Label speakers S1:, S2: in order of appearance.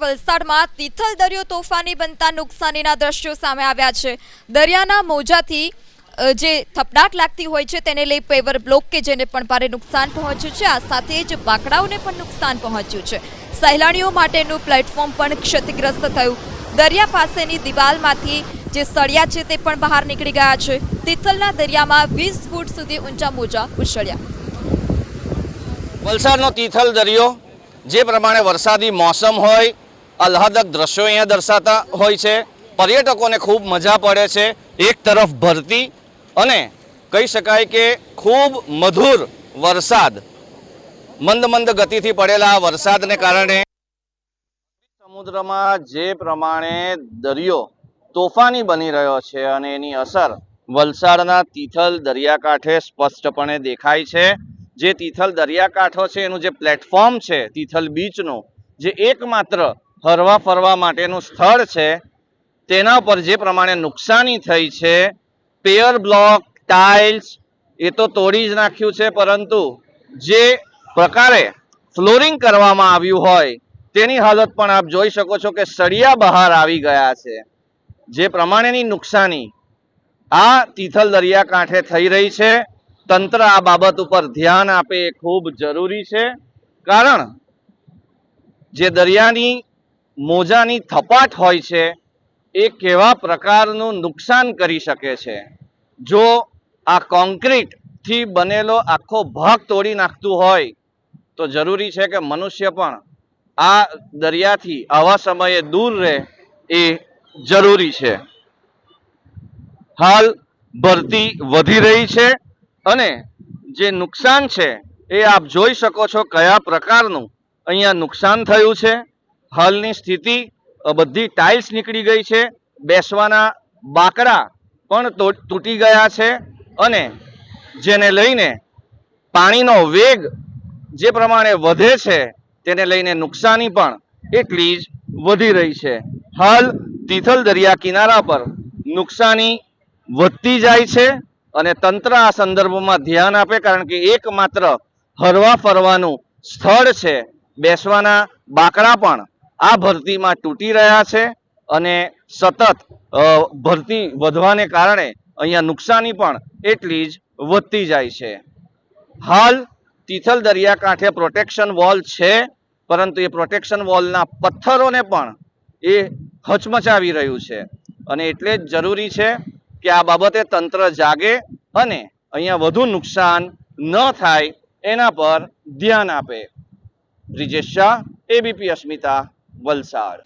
S1: વલસાડમાં તિથલ દરિયો તોફાની બનતા નુકસાનીના દ્રશ્યો સામે આવ્યા છે. દરિયાના મોજાથી જે થપડાટ લાગતી હોય છે તેને લઈ પેવર બ્લોક કે જેને પણ ભારે નુકસાન પહોંચ્યું છે, આ સાથે જ બાકડાઓને પણ નુકસાન પહોંચ્યું છે. સહેલાણીઓ માટેનું પ્લેટફોર્મ પણ ક્ષતિગ્રસ્ત થયું. દરિયા પાસેની દિવાલમાંથી જે સળિયા છે તે પણ બહાર નીકળી ગયા છે. તિથલના દરિયામાં વીસ ફૂટ સુધી ઊંચા મોજા ઉછળ્યા.
S2: વલસાડનો તિથલ દરિયો, જે પ્રમાણે વરસાદી મોસમ હોય આહ્લાદક દ્રશ્યો અહીંયા દર્શાતા હોય છે. પર્યટકોને ખૂબ મજા પડે છે. એક તરફ ભરતી અને કહી શકાય કે ખૂબ મધુર વરસાદ. મંદ મંદ ગતિથી પડેલા વરસાદને કારણે સમુદ્રમાં જે પ્રમાણે દરિયો તોફાની બની રહ્યો છે અને એની અસર વલસાડના તિથલ દરિયાકાંઠે સ્પષ્ટપણે દેખાય છે. જે તિથલ દરિયાકાંઠો છે, એનું જે પ્લેટફોર્મ છે, તિથલ બીચનું જે એકમાત્ર હરવા ફરવા માટેનું સ્થળ છે. તેના પર જે પ્રમાણે નુકસાની થઈ છે પેયર બ્લોક, ટાઇલ્સ, એ તો તોડી જ નાખ્યું છે, પરંતુ જે પ્રકારે ફ્લોરિંગ કરવામાં આવ્યું હોય, તેની હાલત પણ આપ જોઈ શકો છો કે સળિયા બહાર આવી ગયા છે. જે પ્રમાણેની નુકસાની આ તિથલ દરિયાકાંઠે થઈ રહી છે. તંત્ર આ બાબત ઉપર ધ્યાન આપે એ ખૂબ જરૂરી છે. કારણ જે દરિયાની મોજાની થપાટ હોય છે, એ કેવા પ્રકારનું નુકસાન કરી શકે છે? જો આ કોન્ક્રીટથી બનેલો આખો ભાગ તોડી નાખતું હોય, તો જરૂરી છે કે મનુષ્ય પણ આ દરિયાથી આવા સમયે દૂર રહે, એ જરૂરી છે. હાલ ભરતી વધી રહી છે અને જે નુકસાન છે, એ આપ જોઈ શકો છો કયા પ્રકારનું અહીંયા નુકસાન થયું છે. હાલની સ્થિતિ બધી ટાઇલ્સ નીકળી ગઈ છે, બેસવાના બાકડા પણ તૂટી ગયા છે અને જેને લઈને પાણીનો વેગ જે પ્રમાણે વધે છે, તેને લઈને નુકસાની પણ એટલી જ વધી રહી છે. હાલ તિથલ દરિયા કિનારા પર નુકસાની વધતી જાય છે અને તંત્ર આ સંદર્ભમાં ધ્યાન આપે કારણ કે એકમાત્ર હરવા ફરવાનું સ્થળ છે, બેસવાના બાકડા પણ આ ભરતીમાં તૂટી રહ્યા છે અને સતત ભરતી વધવાને કારણે અહીંયા નુકસાની પણ એટલી જ વધતી જાય છે. હાલ તિથલ દરિયાકાંઠે પ્રોટેક્શન વોલ છે, પરંતુ એ પ્રોટેક્શન વોલના પથ્થરોને પણ એ હચમચાવી રહ્યું છે. અને એટલે જ જરૂરી છે કે આ બાબતે તંત્ર જાગે અને અહીંયા વધુ નુકસાન ન થાય એના પર ધ્યાન આપે. બ્રિજેશ શાહ એબીપી અસ્મિતા વલસાડ.